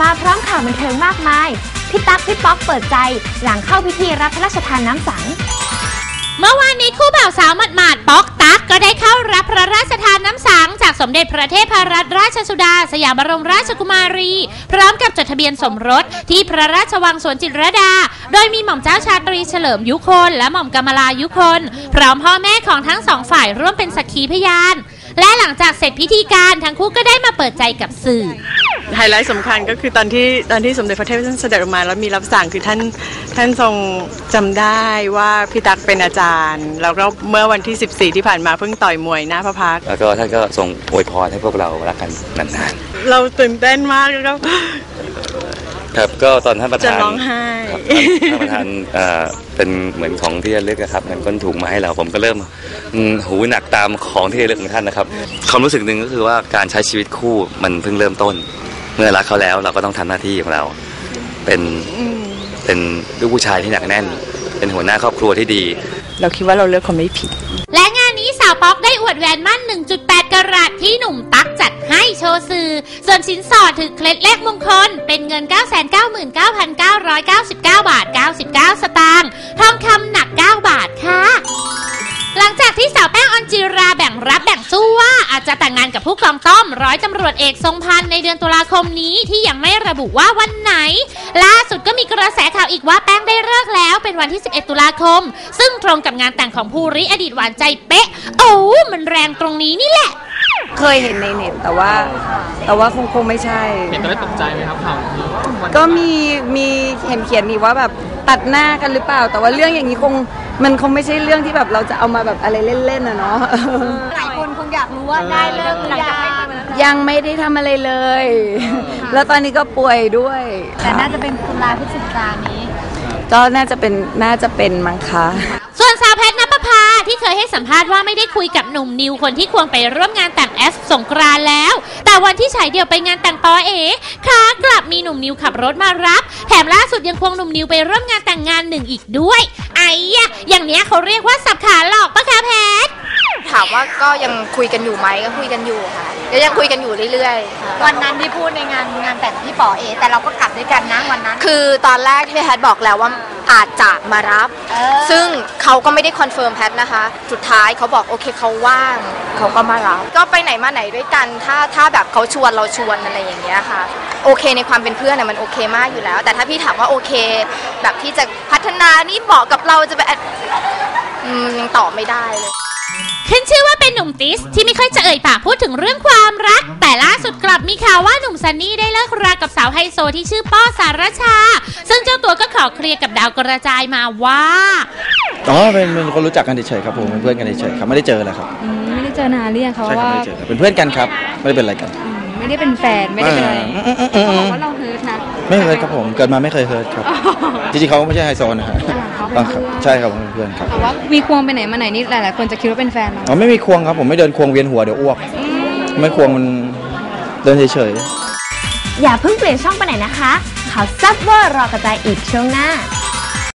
มาพร้อมข่าวบันเทิงมากมาย พี่ตั๊กพี่ป๊อกเปิดใจ หลังเข้าพิธีรับพระราชทานน้ำสัง เมื่อวานนี้คู่บ่าวสาวหมาดๆป๊อกตั๊กก็ได้เข้ารับพระราชทานน้ำสัง จากสมเด็จพระเทพรัตนราชสุดา สยามบรมราชกุมารี พร้อมกับจดทะเบียนสมรสที่พระราชวังสวนจิตรดา โดยมีหม่อมเจ้าชาตรีเฉลิมยุคน และหม่อมกำมลายุคน พร้อมพ่อแม่ของทั้งสองฝ่ายร่วมเป็นสักขีพยาน และหลังจากเสร็จพิธีการทั้งคู่ก็ได้มาเปิดใจกับสื่อ ไฮไลท์สำคัญก็คือตอนที่ตอนที่สมเด็จพระเทพท่านเสด็จออกมาแล้วมีรับสั่งคือท่านท่านทรงจำได้ว่าพี่ตั๊กเป็นอาจารย์ แล้วก็เมื่อวันที่ 14 ที่ผ่านมาเพิ่งต่อยมวยหน้าพระพักตร์แล้วก็ท่านก็ทรงอวยพรให้พวกเรารักกันนานเราตื่นเต้นมากแล้วก็ๆครับก็ตอนท่านประจะธานร้องไห้ ครับท่านประธานเอ่อเป็นเหมือนของที่ระลึกอะครับเงินก้นถุงมาให้เราผมก็เริ่มอืมหูหนักตามของที่ระลึกของท่านนะครับ ความรู้สึกหนึ่งก็คือว่าการใช้ชีวิตคู่มันเพิ่งเริ่มต้นเมื่อรักเขาแล้วเราก็ต้องทำหน้าที่ของเรา เป็นเป็นลูกผู้ชายที่หนักแน่น เป็นหัวหน้าครอบครัวที่ดี เราคิดว่าเราเลือกคนไม่ผิด และงานนี้สาวป๊อกได้อวดแหวนมั่น 1.8กะรัตที่หนุ่มตั๊กจัดให้โชว์สื่อ ส่วนสินสอดถือเคล็ดเลขมงคล เป็นเงิน 999,999 บาท 99ส กับผู้กองต้อมร้อยตำรวจเอกทรงพันธ์ในเดือนตุลาคมนี้ที่ยังไม่ระบุว่าวันไหน ล่าสุดก็มีกระแสข่าวอีกว่าแป้งได้เลิกแล้วเป็นวันที่ 11 ตุลาคม ซึ่งตรงกับงานแต่งของภูริอดีตหวานใจเป๊ะ โอ้มันแรงตรงนี้นี่แหละ เคยเห็นในเน็ตแต่ว่า แต่ว่าคงคงไม่ใช่ เห็นตอนแรกตกใจไหมครับข่าวนี้วันก็มีมีเห็นเขียนนี่ว่าแบบตัดหน้ากันหรือเปล่า แต่ว่าเรื่องอย่างนี้คงมันคงไม่ใช่เรื่องที่แบบเราจะเอามาแบบอะไรเล่นๆนะเนาะ หลายคนคง อยากรู้ว่าได้เลิกหรือยังยังไม่ได้ทำอะไรเลย แล้วตอนนี้ก็ป่วยด้วย แต่น่าจะเป็นตุลาพฤศจิกายนนี้ ก็น่าจะเป็นน่าจะเป็นมั้งคะ ส่วนสาวแพทย์นภพาที่เคยให้สัมภาษณ์ว่าไม่ได้คุยกับหนุ่มนิวคนที่ควงไปร่วมงานแต่งแอสสงกรานต์แล้ว แต่วันที่ฉายเดี่ยวไปงานแต่งปอเอขากลับมีหนุ่มนิวขับรถมารับ แถมล่าสุดยังควงหนุ่มนิวไปร่วมงานแต่งงานหนึ่งอีกด้วย ไอ้ยะอย่างเนี้ยเขาเรียกว่าสับขาหลอกปะคะแพทย์ ถามว่าก็ยังคุยกันอยู่ไหมก็คุยกันอยู่ค่ะก็ยังคุยกันอยู่เรื่อยๆค่ะ วันนั้นที่พูดในงานงานแต่งพี่ป๋อเอ แต่เราก็กลับด้วยกันนะวันนั้น คือตอนแรกที่แพทย์บอกแล้วว่าอาจจะมารับ เออ ซึ่งเขาก็ไม่ได้คอนเฟิร์มแพทย์นะคะ สุดท้ายเขาบอกโอเคเขาว่าง เขาก็มารับ ก็ไปไหนมาไหนด้วยกัน ถ้าถ้าแบบเขาชวนเราชวนอะไรอย่างเงี้ยค่ะ โอเคในความเป็นเพื่อนน่ะมันโอเคมากอยู่แล้ว แต่ถ้าพี่ถามว่าโอเค แบบที่จะพัฒนานี่เหมาะกับเราจะแบบอืมยังตอบไม่ได้เลย ขึ้นชื่อว่าเป็นหนุ่มติสที่ไม่ค่อยจะเอ่ยปากพูดถึงเรื่องความรัก แต่ล่าสุดกลับมีข่าวว่าหนุ่มซันนี่ได้เลิกรากับสาวไฮโซที่ชื่อป้อสารชา ซึ่งเจ้าตัวก็ขอเคลียร์กับดาวกระจายมาว่าอ๋อเป็นเป็นคนรู้จักกันเฉยๆครับผมเป็นเพื่อนกันเฉยๆครับไม่ได้เจอเลยครับไม่ได้เจอนานหรือยังคะใช่ครับว่าไม่ได้เจอกันเป็นเพื่อนกันครับไม่ได้เป็นอะไรกัน อืมไม่ได้เป็นแฟนไม่ได้เป็นอะไรอ่าอืมอืมอืมเขาบอกว่าเราเฮิร์ตนะไม่เคยครับผมเกิดมาไม่เคยเฮิร์ตครับจริงๆเขาไม่ใช่ไฮโซนะฮะ เขาเป็นต้องครับเพื่อนใช่ครับผมเป็นเพื่อนครับแต่ว่ามีควงไปไหนมาไหนนี่หลายๆคนจะคิดว่าเป็นแฟนเราอ๋อไม่มีควงครับผมไม่เดินควงเวียนหัวเดี๋ยวอ้วก ไม่ควงมันเดินเฉยๆอย่าเพิ่งเปลี่ยนช่องไปไหนนะคะข่าวซับเวอร์รอกระจายอีกช่วงหน้า